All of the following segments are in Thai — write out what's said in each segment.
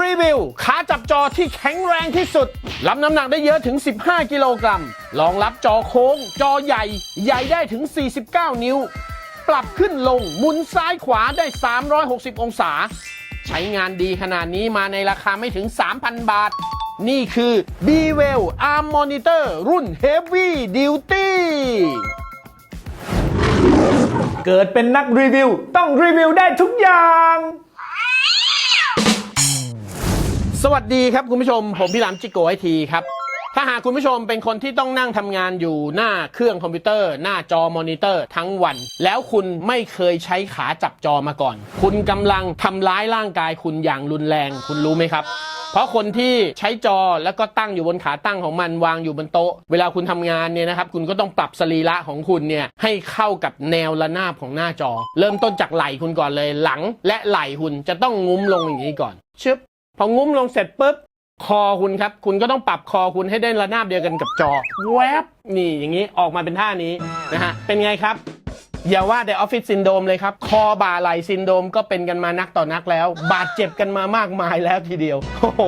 รีวิวขาจับจอที่แข็งแรงที่สุด รับน้ำหนักได้เยอะถึง 15 กิโลกรัมรองรับจอโค้ง จอใหญ่ ใหญ่ได้ถึง 49 นิ้ว ปรับขึ้นลงหมุนซ้ายขวาได้ 360 องศา ใช้งานดีขนาดนี้มาในราคาไม่ถึง 3,000 บาท นี่คือ b w e l Arm Monitor รุ่น Heavy Duty เกิดเป็นนักรีวิว ต้องรีวิวได้ทุกอย่าง สวัสดีครับคุณผู้ชม ผมพี่หลามจิโกไอทีครับ ถ้าหากคุณผู้ชมเป็นคนที่ต้องนั่งทำงานอยู่หน้าเครื่องคอมพิวเตอร์ หน้าจอมอนิเตอร์ทั้งวัน แล้วคุณไม่เคยใช้ขาจับจอมาก่อน คุณกำลังทำร้ายร่างกายคุณอย่างรุนแรง คุณรู้ไหมครับเพราะคนที่ใช้จอแล้วก็ตั้งอยู่บนขาตั้งของมันวางอยู่บนโต๊ะ เวลาคุณทำงานเนี่ยนะครับ คุณก็ต้องปรับสรีระของคุณเนี่ยให้เข้ากับแนวระนาบของหน้าจอ เริ่มต้นจากไหล่คุณก่อนเลยหลัง และไหล่คุณจะต้องงุ้มลงอย่างนี้ก่อนชึบ พองุ้มลงเสร็จปุ๊บคอคุณครับ คุณก็ต้องปรับคอคุณให้ได้ระนาบเดียวกันกับจอ แวบนี่อย่างนี้ออกมาเป็นท่านี้นะฮะเป็นไงครับ อย่าว่าแต่ออฟฟิศซินโดรมเลยครับ คอบ่าไหลซินโดรมก็เป็นกันมานักต่อนักแล้ว บาดเจ็บกันมามากมายแล้วทีเดียว โอ้โห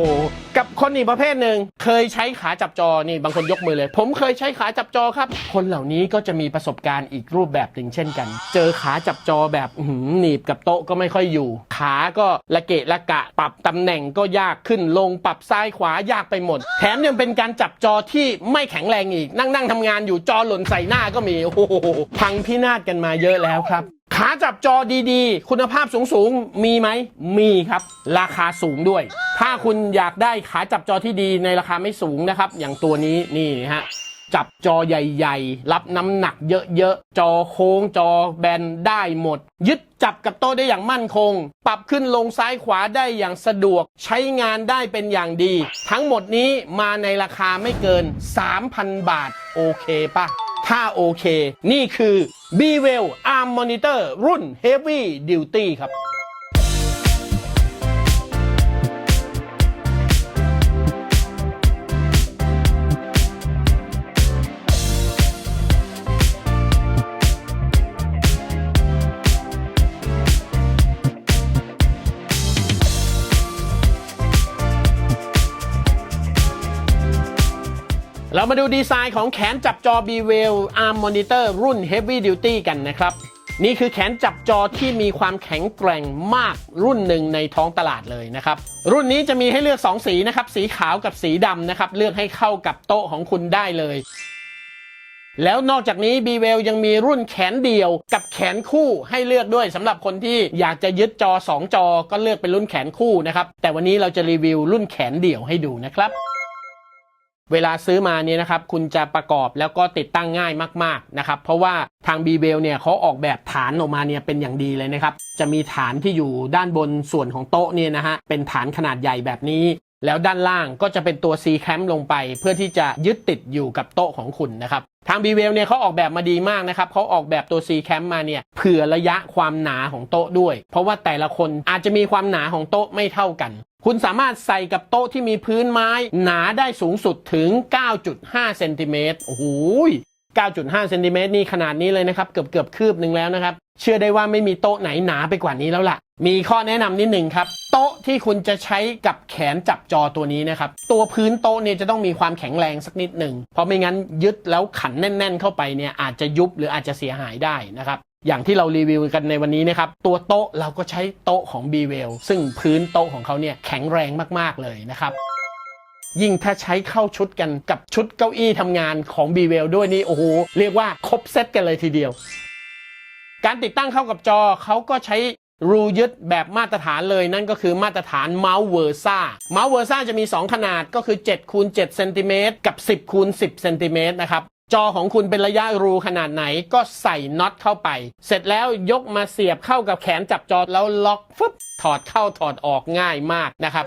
กับคนอีกประเภทหนึ่งเคยใช้ขาจับจอนี่บางคนยกมือเลย ผมเคยใช้ขาจับจอครับ คนเหล่านี้ก็จะมีประสบการณ์อีกรูปแบบหนึ่งเช่นกัน เจอขาจับจอแบบหือหนีบกับโต๊ะก็ไม่ค่อยอยู่ ขาก็ละเกะละกะ ปรับตำแหน่งก็ยากขึ้นลงปรับซ้ายขวายากไปหมด แถมยังเป็นการจับจอที่ไม่แข็งแรงอีกนั่งนั่งทำงานอยู่จอหล่นใส่หน้าก็มีโอ้โหพังพินาศกันมาเยอะแล้วครับ ขาจับจอดีๆ คุณภาพสูงๆ มีไหม มีครับ ราคาสูงด้วย ถ้าคุณอยากได้ขาจับจอที่ดีในราคาไม่สูงนะครับ อย่างตัวนี้นี่ฮะจับจอใหญ่ๆ รับน้ำหนักเยอะๆ จอโค้งจอแบนได้หมด ยึดจับกับโต๊ะได้อย่างมั่นคง ปรับขึ้นลงซ้ายขวาได้อย่างสะดวก ใช้งานได้เป็นอย่างดี ทั้งหมดนี้มาในราคาไม่เกิน 3,000 บาท โอเคปะ ถ้าโอเค นี่คือ b w e l Arm Monitor รุ่น Heavy Duty ครับ มาดูดีไซน์ของแขนจับจอ b w e l Arm Monitor รุ่น Heavy Duty กันนะครับ นี่คือแขนจับจอที่มีความแข็งแกร่งมากรุ่นหนึ่งในท้องตลาดเลยนะครับ รุ่นนี้จะมีให้เลือก 2 สีนะครับ สีขาวกับสีดำนะครับ เลือกให้เข้ากับโต๊ะของคุณได้เลย แล้วนอกจากนี้ b w e l ยังมีรุ่นแขนเดียวกับแขนคู่ให้เลือกด้วยสำหรับคนที่อยากจะยึดจอ 2 จอ ก็เลือกเป็นรุ่นแขนคู่นะครับแต่วันนี้เราจะรีวิวรุ่นแขนเดี่ยวให้ดูนะครับ เวลาซื้อมาเนี่ยนะครับคุณจะประกอบแล้วก็ติดตั้งง่ายมากๆนะครับเพราะว่าทาง b b l เนี่ยเขาออกแบบฐานออกมาเนี่ยเป็นอย่างดีเลยนะครับจะมีฐานที่อยู่ด้านบนส่วนของโต๊ะเนี่ยนะฮะเป็นฐานขนาดใหญ่แบบนี้ แล้วด้านล่างก็จะเป็นตัว C clamp ลงไป เพื่อที่จะยึดติดอยู่กับโต๊ะของคุณนะครับทาง b w e l เนี่ยเขาออกแบบมาดีมากนะครับเขาออกแบบตัว C clamp มาเนี่ยเผื่อระยะความหนาของโต๊ะด้วย เพราะว่าแต่ละคนอาจจะมีความหนาของโต๊ะไม่เท่ากัน คุณสามารถใส่กับโต๊ะที่มีพื้นไม้หนาได้สูงสุดถึง 9.5 เซนติเมตรโอ้โห9.5 เซนติเมตรนี่ขนาดนี้เลยนะครับ เกือบเกือบคืบหนึ่งแล้วนะครับ เชื่อได้ว่าไม่มีโต๊ะไหนหนาไปกว่านี้แล้วล่ะ มีข้อแนะนำนิดหนึ่งครับ โต๊ะที่คุณจะใช้กับแขนจับจอตัวนี้นะครับ ตัวพื้นโต๊ะเนี่ยจะต้องมีความแข็งแรงสักนิดหนึ่ง เพราะไม่งั้นยึดแล้วขันแน่น ๆ เข้าไปเนี่ยอาจจะยุบหรืออาจจะเสียหายได้นะครับ อย่างที่เรารีวิวกันในวันนี้นะครับ ตัวโต๊ะเราก็ใช้โต๊ะของ b w e l ซึ่งพื้นโต๊ะของเขาเนี่ยแข็งแรงมาก ๆ เลยนะครับ ยิ่งถ้าใช้เข้าชุดกันกับชุดเก้าอี้ทำงานของ b w e l ด้วยนี่โอ้โหเรียกว่าครบเซตกันเลยทีเดียว การติดตั้งเข้ากับจอเขาก็ใช้รูยึดแบบมาตรฐานเลยนั่นก็คือมาตรฐานเมาส์เวอร์ซ่าเมาส์เวอร์ซ่าจะมี 2 ขนาดก็คือ7คูณ7เซนติเมตรกับ 10คูณ10เซนติเมตรนะครับ จอของคุณเป็นระยะรูขนาดไหนก็ใส่น็อตเข้าไป เสร็จแล้วยกมาเสียบเข้ากับแขนจับจอแล้วล็อกฟึบถอดเข้าถอดออกง่ายมากนะครับ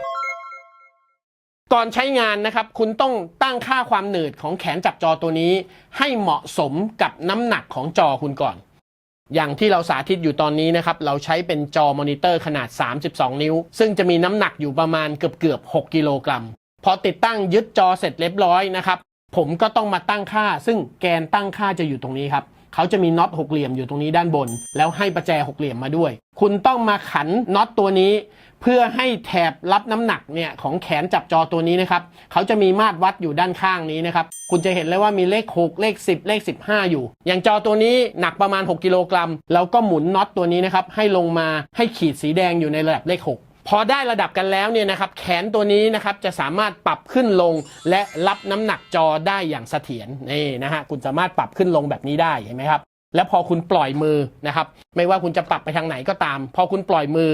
ก่อนใช้งานนะครับ คุณต้องตั้งค่าความหนืดของแขนจับจอตัวนี้ ให้เหมาะสมกับน้ำหนักของจอคุณก่อน อย่างที่เราสาธิตอยู่ตอนนี้นะครับ เราใช้เป็นจอมอนิเตอร์ขนาด 32 นิ้ว ซึ่งจะมีน้ำหนักอยู่ประมาณเกือบเกือบ6กิโลกรัม พอติดตั้งยึดจอเสร็จเรียบร้อยนะครับ ผมก็ต้องมาตั้งค่า ซึ่งแกนตั้งค่าจะอยู่ตรงนี้ครับเขาจะมีน็อตหกเหลี่ยมอยู่ตรงนี้ด้านบน แล้วให้ประแจหกเหลี่ยมมาด้วย คุณต้องมาขันน็อตตัวนี้ เพื่อให้แถบรับน้ำหนักเนี่ยของแขนจับจอตัวนี้นะครับเขาจะมีมาตรวัดอยู่ด้านข้างนี้นะครับคุณจะเห็นเลยว่ามีเลข 6 เลข 10 เลข 15 อยู่ อย่างจอตัวนี้หนักประมาณ 6 กิโลกรัมแล้วก็หมุนน็อตตัวนี้นะครับให้ลงมาให้ขีดสีแดงอยู่ในระดับเลข 6 พอได้ระดับกันแล้วเนี่ยนะครับแขนตัวนี้นะครับจะสามารถปรับขึ้นลงและรับน้ำหนักจอได้อย่างเสถียรนี่นะฮะคุณสามารถปรับขึ้นลงแบบนี้ได้เห็นไหมครับแล้วพอคุณปล่อยมือนะครับไม่ว่าคุณจะปรับไปทางไหนก็ตาม พอคุณปล่อยมือ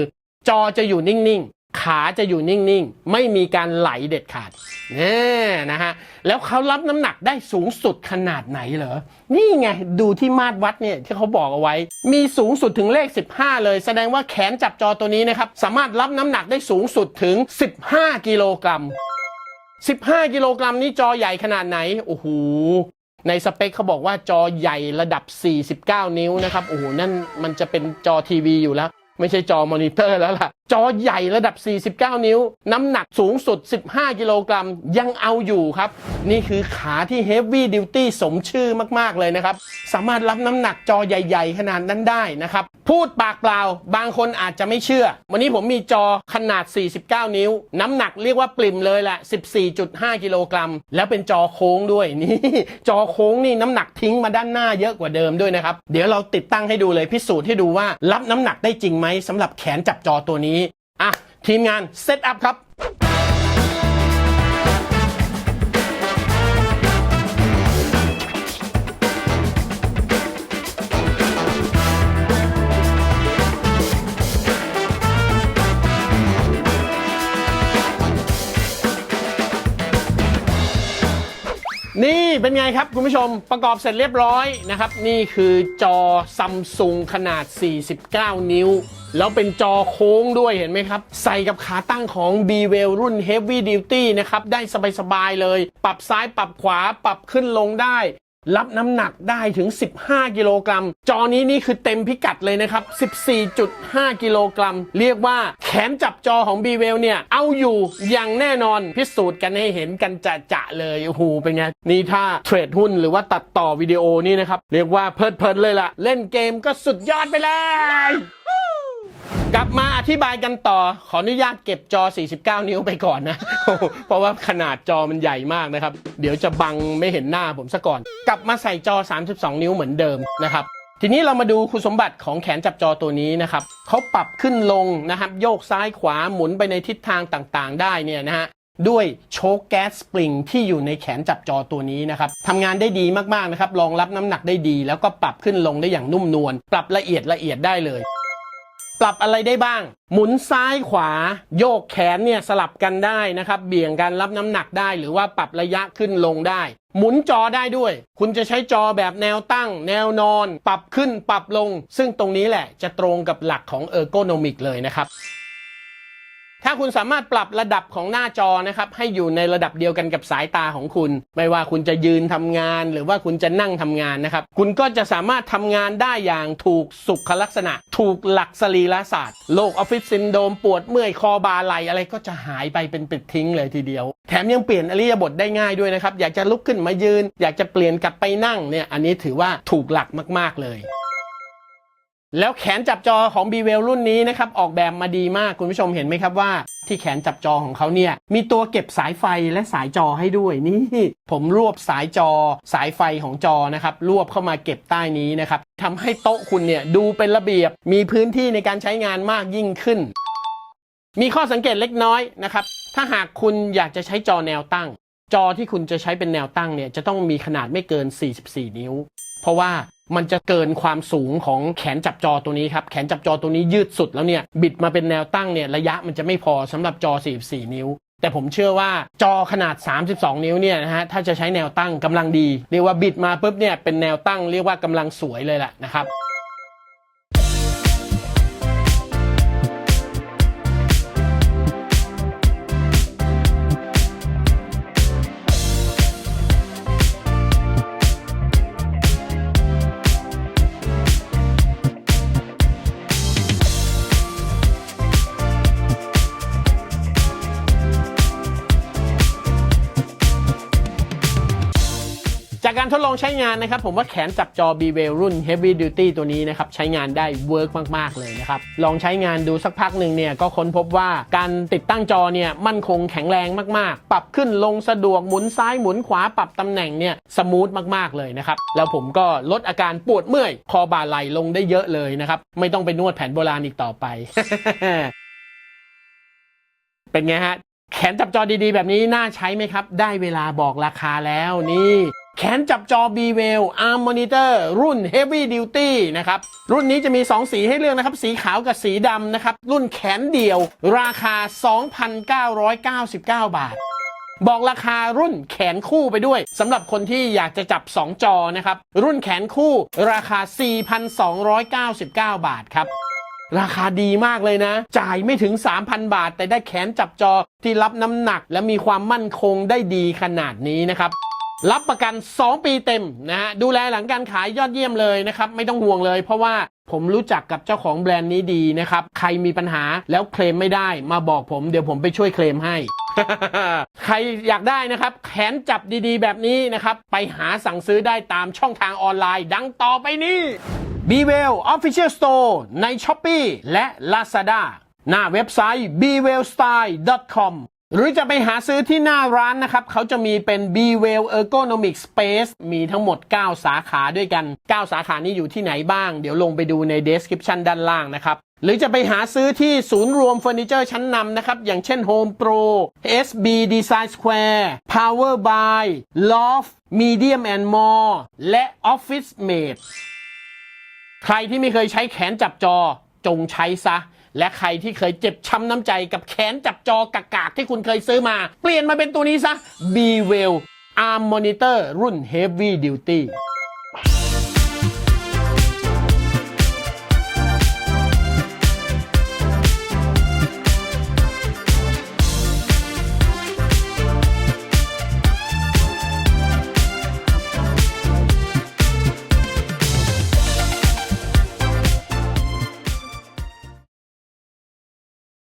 จอจะอยู่นิ่ง ขาจะอยู่นิ่งๆ ไม่มีการไหลเด็ดขาดแน่นะฮะ แล้วเขารับน้ำหนักได้สูงสุดขนาดไหนเหรอ นี่ไง ดูที่มาตรวัดเนี่ยที่เขาบอกเอาไว้ มีสูงสุดถึงเลข 15 เลย แสดงว่าแขนจับจอตัวนี้นะครับ สามารถรับน้ำหนักได้สูงสุดถึง 15 กิโลกรัม 15 กิโลกรัมนี่จอใหญ่ขนาดไหน โอ้โหในสเปคเขาบอกว่าจอใหญ่ระดับ 49 นิ้วนะครับ โอ้โห นั่นมันจะเป็นจอทีวีอยู่แล้ว ไม่ใช่จอมอนิเตอร์แล้วล่ะ จอใหญ่ระดับ 49 นิ้ว น้ำหนักสูงสุด 15 กิโลกรัม ยังเอาอยู่ครับ นี่คือขาที่ Heavy Duty สมชื่อมาก ๆ เลยนะครับ สามารถรับน้ำหนักจอใหญ่ ๆ ขนาดนั้นได้นะครับ พูดปากเปล่า บางคนอาจจะไม่เชื่อ วันนี้ผมมีจอขนาด 49 นิ้ว น้ำหนักเรียกว่าปริ่มเลยแหละ 14.5 กิโลกรัม แล้วเป็นจอโค้งด้วยนี่ จอโค้งนี่น้ำหนักทิ้งมาด้านหน้าเยอะกว่าเดิมด้วยนะครับ เดี๋ยวเราติดตั้งให้ดูเลยพิสูจน์ให้ดูว่ารับน้ำหนักได้จริงไหมสำหรับแขนจับจอตัวนี้ อะ ทีมงานเซตอัพครับ นี่เป็นไงครับคุณผู้ชมประกอบเสร็จเรียบร้อยนะครับ นี่คือจอซัมซุงขนาด 49 นิ้ว แล้วเป็นจอโค้งด้วยเห็นไหมครับ ใส่กับขาตั้งของ b w e l l รุ่น Heavy Duty นะครับ ได้สบาย ๆ เลย ปรับซ้ายปรับขวาปรับขึ้นลงได้ รับน้ำหนักได้ถึง 15 กิโลกรัม จอนี้นี่คือเต็มพิกัดเลยนะครับ 14.5 กิโลกรัม เรียกว่าแขนจับจอของ b w e l เนี่ย เอาอยู่อย่างแน่นอน พิสูจน์กันให้เห็นกันจะจะเลย โอ้โห เป็นไง นี่ถ้าเทรดหุ้นหรือว่าตัดต่อวิดีโอนี่นะครับ เรียกว่าเพลิดๆเลยล่ะ เล่นเกมก็สุดยอดไปเลย กลับมาอธิบายกันต่อ ขออนุญาตเก็บจอ 49 นิ้วไปก่อนนะ เพราะว่าขนาดจอมันใหญ่มากนะครับ เดี๋ยวจะบังไม่เห็นหน้าผมซะก่อน กลับมาใส่จอ 32 นิ้วเหมือนเดิมนะครับ ทีนี้เรามาดูคุณสมบัติของแขนจับจอตัวนี้นะครับเขาปรับขึ้นลงนะครับ โยกซ้ายขวาหมุนไปในทิศทางต่างๆ ได้เนี่ยนะฮะด้วยโชคแก๊สสปริงที่อยู่ในแขนจับจอตัวนี้นะครับทำงานได้ดีมากๆนะครับรองรับน้ำหนักได้ดี แล้วก็ปรับขึ้นลงได้อย่างนุ่มนวลปรับละเอียดละเอียดได้เลย ปรับอะไรได้บ้าง หมุนซ้ายขวา โยกแขนเนี่ยสลับกันได้นะครับ เบี่ยงการรับน้ำหนักได้ หรือว่าปรับระยะขึ้นลงได้ หมุนจอได้ด้วย คุณจะใช้จอแบบแนวตั้ง แนวนอน ปรับขึ้นปรับลง ซึ่งตรงนี้แหละจะตรงกับหลักของเออร์โกโนมิกเลยนะครับ ถ้าคุณสามารถปรับระดับของหน้าจอนะครับให้อยู่ในระดับเดียวกันกับสายตาของคุณ ไม่ว่าคุณจะยืนทำงาน หรือว่าคุณจะนั่งทำงานนะครับ คุณก็จะสามารถทำงานได้อย่างถูกสุขลักษณะ ถูกหลักสรีระศาสตร์โรคออฟฟิศซินโดรมปวดเมื่อยคอบาไหลอะไรก็จะหายไปเป็นปิดทิ้งเลยทีเดียว แถมยังเปลี่ยนอริยบทได้ง่ายด้วยนะครับอยากจะลุกขึ้นมายืน อยากจะเปลี่ยนกลับไปนั่งเนี่ยอันนี้ถือว่าถูกหลักมาก ๆเลย แล้วแขนจับจอของ b w e l l รุ่นนี้นะครับ ออกแบบมาดีมากคุณผู้ชมเห็นไหมครับว่า ที่แขนจับจอของเขาเนี่ย มีตัวเก็บสายไฟและสายจอให้ด้วยนี่ ผมรวบสายจอ สายไฟของจอนะครับ รวบเข้ามาเก็บใต้นี้นะครับทำให้โต๊ะคุณเนี่ยดูเป็นระเบียบ มีพื้นที่ในการใช้งานมากยิ่งขึ้น มีข้อสังเกตเล็กน้อยนะครับ ถ้าหากคุณอยากจะใช้จอแนวตั้ง จอที่คุณจะใช้เป็นแนวตั้งเนี่ยจะต้องมีขนาดไม่เกิน 44 นิ้ว เพราะว่ามันจะเกินความสูงของแขนจับจอตัวนี้ครับ แขนจับจอตัวนี้ยืดสุดแล้วเนี่ย บิดมาเป็นแนวตั้งเนี่ย ระยะมันจะไม่พอสำหรับจอ 44 นิ้ว แต่ผมเชื่อว่าจอขนาด 32 นิ้วเนี่ยนะฮะ ถ้าจะใช้แนวตั้งกำลังดี เรียกว่าบิดมาปุ๊บเนี่ยเป็นแนวตั้งเรียกว่ากำลังสวยเลยแหละนะครับ การทดลองใช้งานนะครับ ผมว่าแขนจับจอ b w e l รุ่น Heavy Duty ตัวนี้นะครับ ใช้งานได้เวิร์กมาก ๆ เลยนะครับ ลองใช้งานดูสักพักหนึ่งเนี่ย ก็ค้นพบว่าการติดตั้งจอเนี่ย มั่นคงแข็งแรงมาก ๆ ปรับขึ้นลงสะดวกหมุนซ้ายหมุนขวาปรับตำแหน่งเนี่ยสมูทมากๆเลยนะครับ แล้วผมก็ลดอาการปวดเมื่อย คอบ่าไหลลงได้เยอะเลยนะครับไม่ต้องไปนวดแผนโบราณอีกต่อไป เป็นไงฮะแขนจับจอดีๆ แบบนี้น่าใช้ไหมครับ ได้เวลาบอกราคาแล้วนี่ แขนจับจอ b w e l Arm Monitor รุ่น Heavy Duty นะครับ รุ่นนี้จะมี 2 สีให้เลือกนะครับ สีขาวกับสีดำนะครับ รุ่นแขนเดี่ยว ราคา 2,999 บาทบอกราคารุ่นแขนคู่ไปด้วยสำหรับคนที่อยากจะจับ 2 จอนะครับ รุ่นแขนคู่ราคา 4,299 บาทครับ ราคาดีมากเลยนะ จ่ายไม่ถึง 3,000 บาท แต่ได้แขนจับจอที่รับน้ำหนักและมีความมั่นคงได้ดีขนาดนี้นะครับ รับประกัน 2 ปีเต็มนะฮะดูแลหลังการขายยอดเยี่ยมเลยนะครับ ไม่ต้องห่วงเลย เพราะว่าผมรู้จักกับเจ้าของแบรนด์นี้ดีนะครับ ใครมีปัญหาแล้วเคลมไม่ได้มาบอกผม เดี๋ยวผมไปช่วยเคลมให้ ใครอยากได้นะครับ แขนจับดีๆ แบบนี้นะครับ ไปหาสั่งซื้อได้ตามช่องทางออนไลน์ ดังต่อไปนี้ b w e l Official Store ใน s h อ p e e และ Lazada หน้าเว็บไซต์ b w e l s t y l e com หรือจะไปหาซื้อที่หน้าร้านนะครับ เขาจะมีเป็น Bwell Ergonomic Space มีทั้งหมด 9 สาขาด้วยกัน 9 สาขานี้อยู่ที่ไหนบ้าง เดี๋ยวลงไปดูใน description ด้านล่างนะครับ หรือจะไปหาซื้อที่ศูนย์รวมเฟอร์นิเจอร์ชั้นนำนะครับ อย่างเช่น Home Pro SB Design Square Power by Loft Medium and More และ Office Mate ใครที่ไม่เคยใช้แขนจับจอจงใช้ซะ และใครที่เคยเจ็บช้ำน้ำใจกับแขนจับจอกากๆที่คุณเคยซื้อมา เปลี่ยนมาเป็นตัวนี้ซะ b w e l Arm Monitor รุ่น Heavy Duty